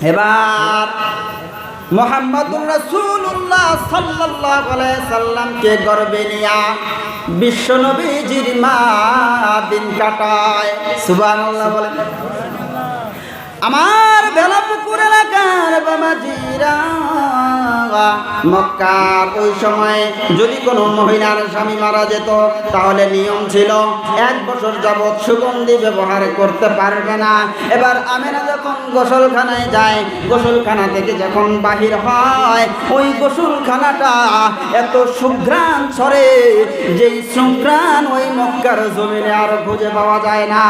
এবার মোহাম্মদুর রাসূলুল্লাহ সাল্লাল্লাহু আলাইহি সাল্লামকে গর্বে নিয়া বিশ্ব নবীজির মা দিন কাটায়, সুবহানাল্লাহ বলেন। আমার বেলাপুকুর এলাকার বাবাজিরা, মক্কার ওই সময় যদি কোনো মহিলার স্বামী মারা যেত, তাহলে নিয়ম ছিল, এক বছর যাবৎ সুগন্ধি ব্যবহার করতে পারবে না। এবার আমেনা যখন গোসলখানায় যায়, গোসলখানা থেকে যখন বাহির হয়, ওই গোসলখানাটা এত সুঘ্রাণ সরে যেই সুঘ্রাণ ওই মক্কার জমিনে আর খুঁজে পাওয়া যায় না।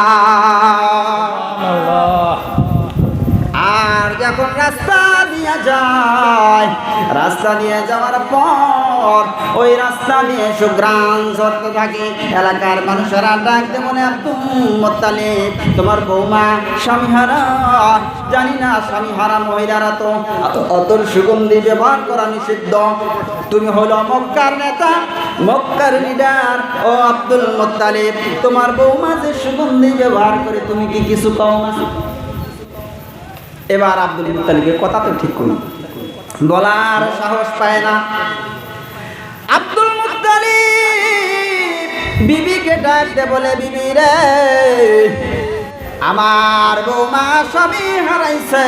আর যখন রাস্তা দিয়ে যায়, রাস্তা দিয়ে যাওয়ার পর ওই রাস্তা নিয়ে সুগ্রাম ঝরতে থাকে। এলাকার মানুষেরা ডাকতে মনে মোত্তালিব, তোমার বৌমা স্বামী হারা জানি না স্বামী হারা মহিলারা তো অত- অতর সুগন্ধি ব্যবহার করা নিষিদ্ধ। তুমি হলো মক্কার নেতা, মক্কার লিডার। ও আব্দুল মোত্তালিব, তোমার বৌমা যে সুগন্ধি ব্যবহার করে, তুমি কি কিছু না? এবার আব্দুল মুতালিবের কথা তো ঠিক করি বলার সাহস পায় না। আব্দুল মুতালিব, বিবিকে ডাকতে বলে, বিবি রে আমার বৌমা স্বামী হারাইছে।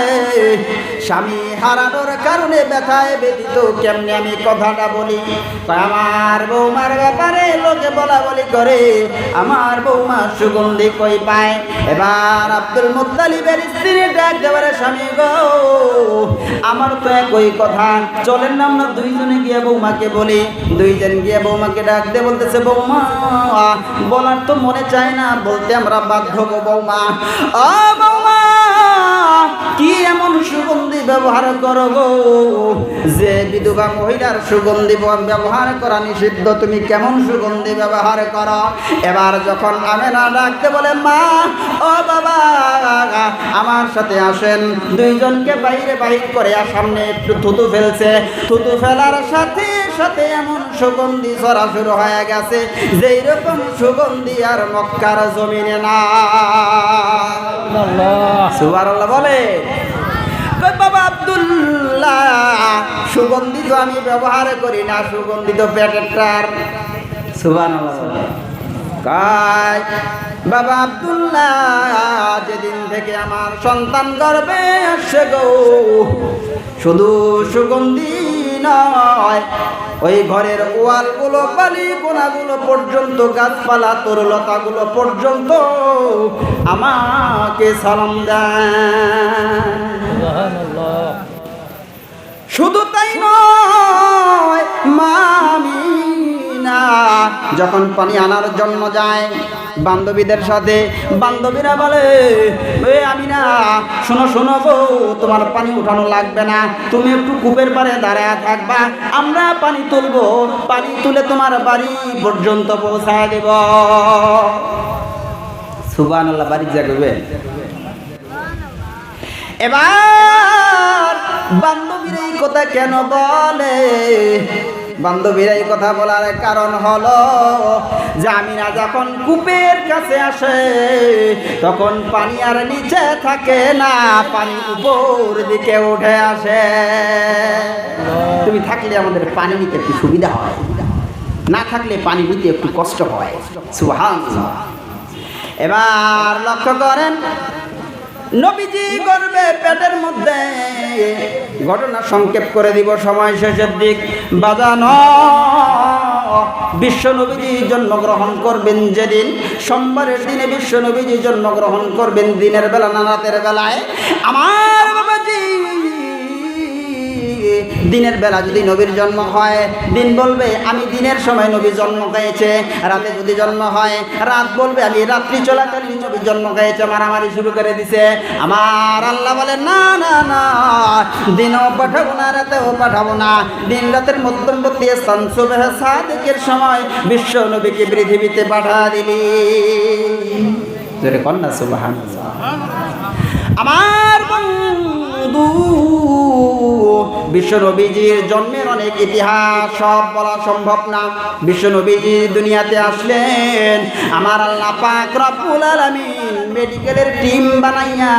স্বামী হারানোর কারণে ব্যথায় ব্যতীত কেমনি আমি কথাটা বলি? আমার বৌমার ব্যাপারে লোকে বলা বলি করে, আমার বৌমা সুগন্ধি কই পায়? এবার আব্দুল মুতালিবের স্ত্রী ডাক স্বামী গো আমার তো এক ওই কথা। চলেন না আমরা দুইজনে গিয়ে বৌমাকে বলি। দুইজন গিয়ে বৌমাকে ডাকতে বলতেছে, বৌমা, বলার তো মনে চায় না, বলতে আমরা বাধ্য গো বৌমা। ও বৌমা কি এমন সুগন্ধি ব্যবহার করো গো? যে বিধবা মহিলার সুগন্ধি ব্যবহার করা নিষিদ্ধ, তুমি কেমন সুগন্ধি ব্যবহার করো? এবার যখন আমেনা ডাকতে বলে, মা, ও বাবা, আমার সাথে আসেন। দুইজনকে বাইরে বাইর করে আর সামনে একটু থুতু ফেলছে। থুতু ফেলার সাথে সাথে এমন সুগন্ধি ছড়া শুরু হয়ে গেছে যেই রকম সুগন্ধি আর মক্কার জমিনে না সুবহানাল্লাহ। বলে। কই বাবা আব্দুল্লাহ সুগন্ধি আমি ব্যবহার করি না সুগন্ধি তো পেটের সুবহানাল্লাহ বলে। কয় বাবা আব্দুল্লাহ, যেদিন থেকে আমার সন্তান গর্বে আসছে গো, শুধু সুগন্ধি নয়। ওই ঘরের ওয়ালগুলো বালি গোনাগুলো পর্যন্ত গাছপালা তরুলতাগুলো পর্যন্ত আমাকে সালাম দেয়। শুধু তাই নয় মামিনা যখন পানি আনার জন্য যায়, বান্ধবীদের সাথে, বান্ধবীরা বলে আমি না শোনো শোনো গো, তোমার পানি উঠানো লাগবে না। তুমি একটু কূপের পারে দাঁড়ায় থাকবা। আমরা পানি তুলবো। পানি তুলে তোমার বাড়ি পর্যন্ত পৌঁছায় দেব। সুবান বাড়ি জাগবে এবার বান্ধবীরা এই কথা কেন বলে? বান্ধবীরা এই কথা বলার কারণ হলো যে আমিনা যখন কূপের কাছে আসে, তখন পানি আর নিচে থাকে না, পানি উপর দিকে উঠে আসে। তুমি থাকলে আমাদের পানি নিতে একটু সুবিধা হয়, না থাকলে পানি নিতে একটু কষ্ট হয়। সুহান এবার লক্ষ্য করেন নবীজি করবে পেটের মধ্যে ঘটনা সংক্ষেপ করে দিব, সময় শেষের দিক। বাজানো, বিশ্ব নবীজি জন্মগ্রহণ করবেন যেদিন, সোমবারের দিনে বিশ্ব নবীজি জন্মগ্রহণ করবেন দিনের বেলা না রাতের বেলায়। আমার বাবাজি দিনের বেলা যদি নবীর জন্ম হয়, দিন বলবে, আমি দিনের সময় নবী জন্ম হয়েছে। রাতে যদি জন্ম হয়, রাত বলবে, আমি রাত্রি চলাকালীন নবী জন্ম হয়েছে। মারামারি শুরু করে দিছে। আমার আল্লাহ বলে না না না, দিনও পাঠাবো না, রাতেও পাঠাবো না। দিন রাতের মধ্যবর্তী স্থান সুবেহ সাদিকের সময় বিশ্ব নবীকে পৃথিবীতে পাঠা দিলি। কন্যা সুবাহান আমার বন্ধু বিশ্ব নবীজির জন্মের অনেক ইতিহাস, সব বলা সম্ভব না। বিশ্ব নবীজি দুনিয়াতে আসলেন, আমার আল্লাহ পাক রব্বুল আলামিন মেডিকেলের টিম বানাইয়া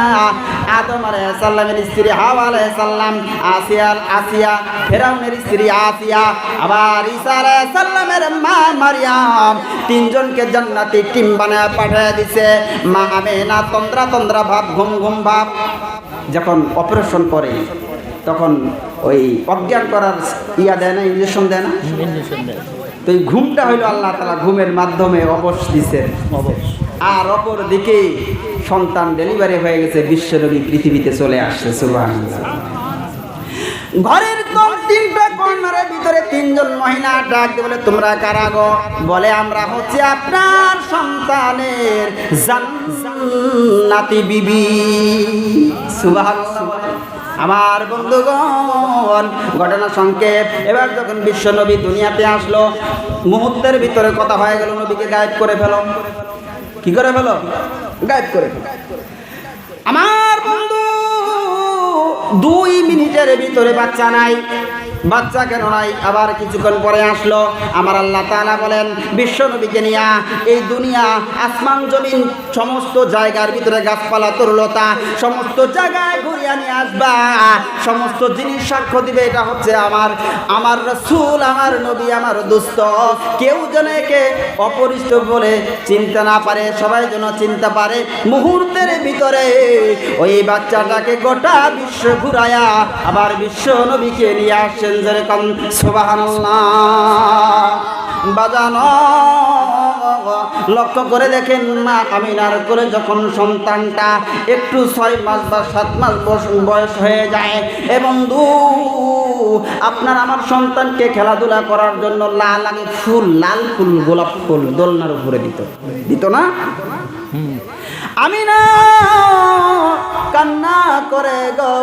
আদম আলাইহিস সালামের স্ত্রী হাওয়া আলাইহিস সালাম, আসিয়া আসিয়া, ফেরাউনের স্ত্রী আসিয়া, আবার ঈসা আলাইহিস সালামের মা মারিয়াম তিনজনকে জান্নাতি টিম বানায় পাঠিয়ে দিছে। মা আমেনা তন্দ্রা তন্দ্রা ভাব, ঘুম ঘুম ভাব। যখন অপারেশন করে তখন ওই অজ্ঞান করার ইয়া দেয় না ইঞ্জেকশন দেয় না? তো এই ঘুমটা হইল আল্লাহ তালা ঘুমের মাধ্যমে অবশ দিছে আর অপর দিকে সন্তান ডেলিভারি হয়ে গেছে বিশ্বরবী পৃথিবীতে চলে আসছে সুবাহ ঘরের তিনটা কর্নারের ভিতরে তিনজন মহিলা ডাক বলে তোমরা কারা গো? বলে আমরা হচ্ছে আপনার সন্তানের জান্নাতি বিবি। সুবহানাল্লাহ। আমার বন্ধুগণ, ঘটনা সংক্ষেপ। এবার যখন বিশ্ব নবী দুনিয়াতে আসলো, মুহূর্তের ভিতরে কথা হয়ে গেল, নবীকে গায়েব করে ফেলো। কি করে ফেলো? গায়েব করে ফেলো। আমার বন্ধু, দুই মিনিটের ভিতরে বাচ্চা নাই। বাচ্চা কেন নাই? আবার কিছুক্ষণ পরে আসলো। আমার আল্লাহ তাআলা বলেন বিশ্ব নবীকে নিয়া এই দুনিয়া, আসমান, জমিন, সমস্ত জায়গার ভিতরে গাছপালা, তরুলতা, সমস্ত জায়গায় ঘুরিয়া নিয়ে আসবা। সমস্ত জিনিস সাক্ষ্য দিবে, এটা হচ্ছে আমার আমার রসুল, আমার নবী, আমার দুস্থ কেউ যেন একে অপরিষ্ট বলে চিনতে না পারে, সবাই যেন চিনতে পারে মুহূর্তের ভিতরে ওই বাচ্চাটাকে গোটা বিশ্ব ঘুরায়া আবার বিশ্ব নবীকে নিয়ে আসছেন যেরকম সোবাহান্লাহ বাজানো লক্ষ্য করে দেখেন মা আমিনার করে যখন সন্তানটা একটু ছয় মাস বা সাত মাস বয়স- বয়স হয়ে যায় এবং দু আপনার আমার সন্তানকে খেলাধুলা করার জন্য লাল আগে ফুল লাল ফুল গোলাপ ফুল দোলনার উপরে দিত। দিত না? আমি না কান্না করে গো।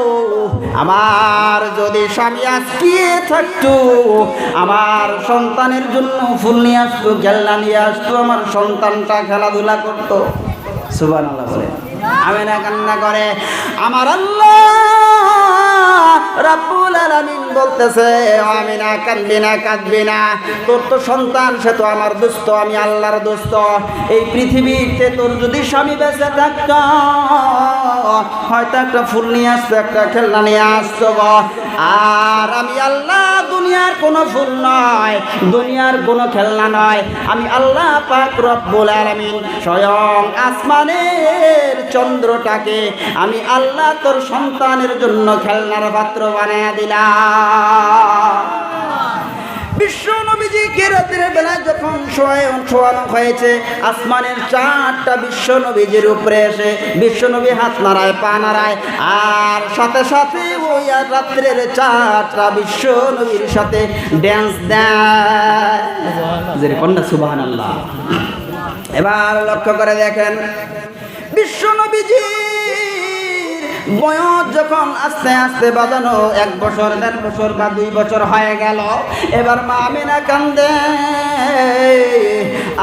আমার যদি স্বামী আজকিয়ে থাকতো, আমার সন্তানের জন্য ফুল নিয়ে আসতো, খেলনা নিয়ে আসতো, আমার সন্তানটা খেলাধুলা করতো। সুবান বলে। আমি না কান্না করে। আমার আল্লাহ রাব্বুল আলামিন বলতেছে আমি না কাঁদবি না কাঁদবি না। তোর তো সন্তান, সে তো আমার দোস্ত, আমি আল্লাহর দোস্ত। এই পৃথিবীতে তোর যদি স্বামী বেঁচে থাকত হয়তো একটা ফুল নিয়ে আসতো একটা খেলনা নিয়ে আসতো। আর আমি আল্লাহ দুনিয়ার কোনো ফুল নয়, দুনিয়ার কোনো খেলনা নয় আমি আল্লাহ পাক রব্বুল আলামিন স্বয়ং আসমানের চন্দ্রটাকে আমি আল্লাহ তোর সন্তানের জন্য খেলনার পাত্র বানিয়ে দিলাম নবীজি কেরাতের বেলায় যখন শোয়ানো হয়েছে আসমানের চারটা বিশ্ব নবীজির উপরে এসে বিশ্ব নবী হাত নাড়ায় পা নাড়ায় আর সাথে সাথে ওই আর রাত্রের চারটা বিশ্ব নবীর সাথে ড্যান্স দেয়। না সুবাহান আল্লাহ এবার লক্ষ্য করে দেখেন বয়স যখন আস্তে আস্তে বাজানো, এক বছর, দেড় বছর বা দুই বছর হয়ে গেল, এবার মা আমিনা কান্দে।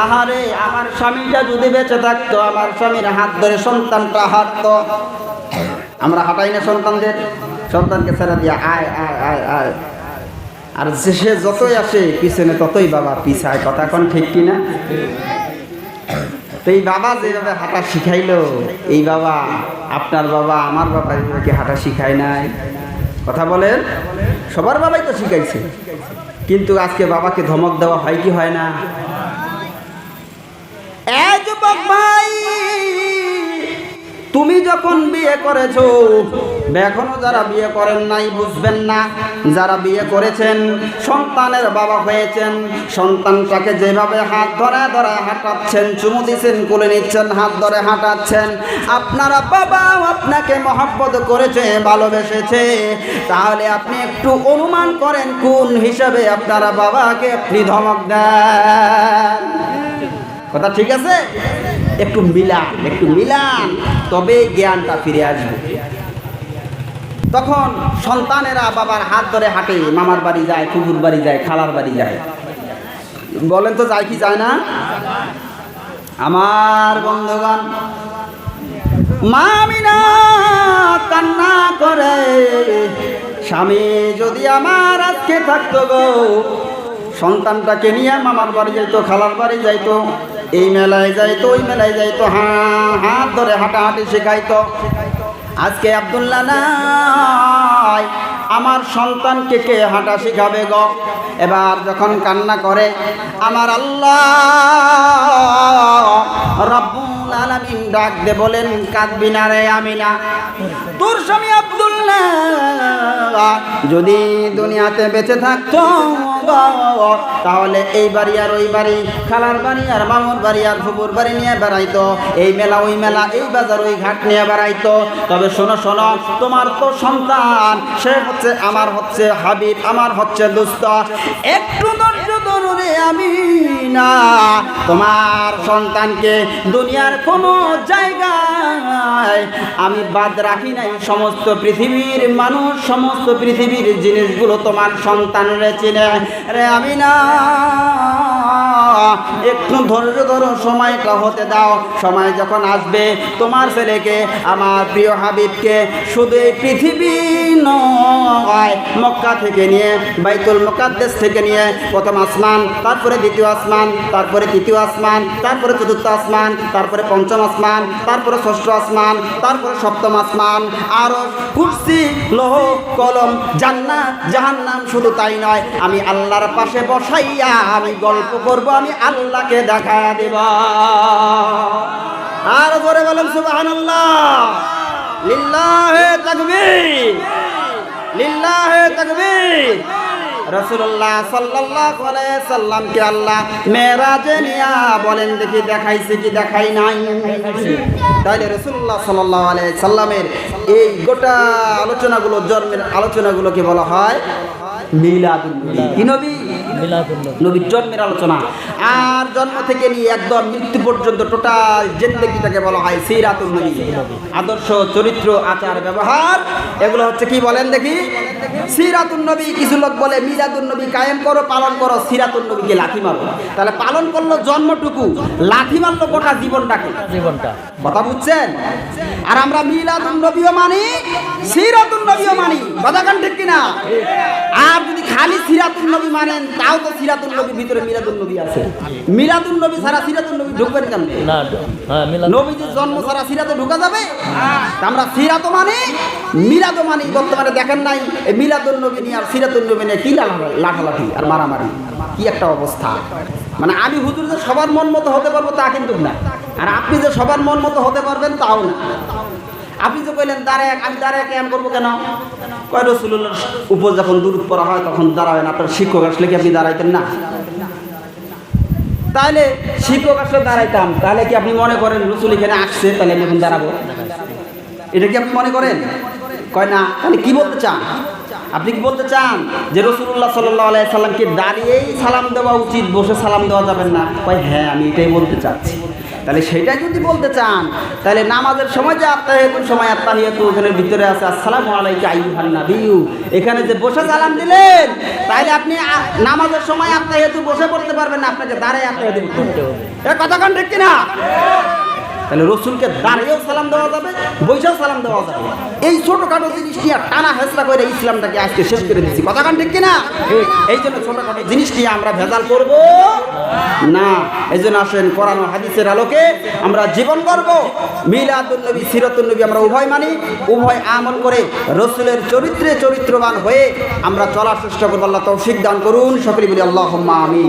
আহারে, আমার স্বামীটা যদি বেঁচে থাকতো, আমার স্বামীর হাত ধরে সন্তানটা হাঁটতো। আমরা হাঁটাই না সন্তানদের? সন্তানকে ছেড়ে দিয়ে, আয় আয় আয় আয়। আর সে যতই আসে, পিছনে ততই বাবা পিছায়। কথা কোন ঠিক কিনা? তো এই বাবা যেভাবে হাঁটা শিখাইলো, এই বাবা, আপনার বাবা, আমার বাবা এইভাবে হাঁটা শিখায় নাই? কথা বলেন? সবার বাবাই তো শিখাইছে। কিন্তু আজকে বাবাকে ধমক দেওয়া হয় কি হয় না? তুমি যখন বিয়ে করেছ, এখনও যারা বিয়ে করেন নাই বুঝবেন না। যারা বিয়ে করেছেন, সন্তানের বাবা হয়েছেন, সন্তানটাকে যেভাবে হাত ধরে ধরে হাঁটাচ্ছেন, চুমু দিচ্ছেন, কোলে নিচ্ছেন, হাত ধরে হাঁটাচ্ছেন, আপনারা বাবাও আপনাকে মহব্বত করেছে, ভালোবেসেছে। তাহলে আপনি একটু অনুমান করেন, কোন হিসাবে আপনারা বাবাকে আপনি ধমক দেন? কথা ঠিক আছে? একটু মিলান একটু মিলান তবে জ্ঞানটা ফিরে আসবে। তখন সন্তানেরা বাবার হাত ধরে হাঁটে, মামার বাড়ি যায় কুকুর বাড়ি যায়, খালার বাড়ি যায়। বলেন তো যায় কি যায় না? আমার বন্ধুগণ, মামিনা কান্না করে। স্বামী যদি আমার আজকে থাকতো গো সন্তানটাকে নিয়ে মামার বাড়ি যাইতো, খালার বাড়ি যাইতো, এই মেলায় যাইতো, ওই মেলায় যাইতো হাত ধরে হাঁটাহাঁটি শেখাইতো। আজকে আব্দুল্লাহ নাই, আমার সন্তানকে কে হাঁটা শিখাবে গ? এবার যখন কান্না করে, আমার আল্লাহ আলামিন ডাক দে বলেন, কাঁদবি না রে আমি না তোর স্বামী আব্দুল্লাহ যদি দুনিয়াতে বেঁচে থাকতো, তাহলে এই বাড়ি আর ওই বাড়ি, খালার বাড়ি আর মামুর বাড়ি আর ফুপুর বাড়ি নিয়ে বেড়াইতো, এই মেলা ওই মেলা, এই বাজার ওই ঘাট নিয়ে বেড়াইতো। তবে শোনো শোনো, তোমার তো সন্তান, সে হচ্ছে আমার হচ্ছে হাবিব, আমার হচ্ছে দুস্ত। একটু ধৈর্য ধরো রে আমি না। তোমার সন্তানকে দুনিয়ার কোনো জায়গায় আমি বাদ রাখি নাই। সমস্ত পৃথিবীর মানুষ, সমস্ত পৃথিবীর জিনিসগুলো তোমার সন্তানরে চিনে রে আমি না একটু ধৈর্য ধরো, সময়টা হতে দাও। সময় যখন আসবে, তোমার ছেলেকে, আমার প্রিয় হাবিবকে, শুধু এই পৃথিবী নয়, মক্কা থেকে নিয়ে, বাইতুল মোকাদ্দেস থেকে নিয়ে, প্রথম আসমান, তারপরে দ্বিতীয় আসমান, তারপরে তৃতীয় আসমান, তারপরে চতুর্থ আসমান, তারপরে পঞ্চম আসমান, তারপরে ষষ্ঠ আসমান, তারপরে সপ্তম আসমান, আরও কুর্সি, লোহ, কলম, জান্নাত, জাহান্নাম, শুধু তাই নয়, আমি আল্লাহর পাশে বসাইয়া আমি গল্প করব আমি আল্লাহকে দেখা দেব। আর জোরে বলেন সুবহানাল্লাহ। লিল্লাহে তাকবীর। লিল্লাহে তাকবীর। রসুল্লাহ আল্লাহ মেরাজে নিয়া বলেন, দেখি দেখাইছে কি দেখাই নাই? রসুল্লাহ সাল্লামের এই গোটা আলোচনাগুলো, জন্মের আলোচনাগুলোকে বলা হয় মিলাদুন কি নবী? নবীর জন্মের আলোচনা। আর জন্ম থেকে নিয়ে একদম মৃত্যু পর্যন্ত টোটাল জিন্দগিটাকে বলা হয় সিরাতুল নবী। আদর্শ চরিত্র আচার ব্যবহার এগুলো হচ্ছে কি বলেন দেখি? সিরাতুল নবী কিছু লোক বলে মিলাদুল নবী কায়েম করো পালন করো সিরাতুল নবীকে লাথি মারো। তাহলে পালন করল জন্মটুকু লাথি মারলো গোটা জীবনটাকে। জীবনটা। কথা বুঝছেন? আর আমরা মিলাদুন নবীও মানি সিরাতুন নবীও মানি। কথা কান ঠিক কিনা? আর খালি সিরাতুন নবী মানেন তাও তো সিরাতুন নবীর ভিতরে মিলাদুন নবী আছে। মিলাদুন নবী ছাড়া সিরাতুন নবী ঢুকবেন কেন না হ্যাঁ মিলাদ নবীজির জন্ম ছাড়া সিরাতে ঢুকা যাবে? আমরা সিরাত মানি মিলাদ মানি বর্তমানে দেখেন নাই এই মিলাদুন নবী নিয়ে আর সিরাতুন নবী নিয়ে কি লাঠা- লাঠালাঠি আর মারামারি? কি একটা অবস্থা। মানে আমি হুজুর যে সবার মন মতো হতে পারব তা কিন্তু না। আর আপনি যে সবার মন মতো হতে পারবেন তাও না। আপনি যে কইলেন দাঁড়ায় আমি দাঁড়ায় কেন করব কেন? কয় রসুল্লাহর উপর যখন দূর পড়া হয়, তখন দাঁড়াবেন। আপনার শিক্ষক আসলে কি আপনি দাঁড়াইতেন না? তাহলে শিক্ষক আসলে দাঁড়াইতাম। তাহলে কি আপনি মনে করেন রসুল এখানে আসছে তাহলে আমি এখন দাঁড়াবো? এটা কি আপনি মনে করেন? কয় না। তাহলে কি বলতে চান? আপনি কি বলতে চান যে রসুল্লাহ সাল্লাহ আলাই সাল্লামকে দাঁড়িয়েই সালাম দেওয়া উচিত, বসে সালাম দেওয়া যাবেন না? কয় হ্যাঁ আমি এটাই বলতে চাচ্ছি। তাহলে সেটা যদি বলতে চান, তাহলে নামাজের সময় যে আত্মাহিয়াতুর সময় আত্মাহিয়াতু ওখানে ভিতরে আছে। আসসালামু আলাইকা আইহান নাবিউ এখানে যে বসে সালাম দিলেন, তাহলে আপনি নামাজের সময় আত্মাহিয়াতু বসে পড়তে পারবেন না, আপনাকে দাঁড়ায় আত্মাহিয়াতু করতে হবে। এ কথা ঠিক কিনা? তাহলে রসুলকে দাঁড়িয়েও সালাম দেওয়া যাবে বৈশাও সালাম দেওয়া যাবে। এই ছোটোখাটো জিনিস নিয়ে টানা হেসলা করে ইসলামটাকে আজকে শেষ করে দিচ্ছি। কথা কান ঠিক কিনা? এই জন্য ছোটোখাটো জিনিস নিয়ে আমরা ভেজাল করব। না, এই জন্য আসেন কোরআন হাদিসের আলোকে আমরা জীবন করব মিলাদুল নবী সিরাতুল নবী আমরা উভয় মানি। উভয় আমল করে রসুলের চরিত্রে চরিত্রবান হয়ে আমরা চলার চেষ্টা করব। আল্লাহ তৌফিক দান করুন। সকলে বলি আল্লাহ আমি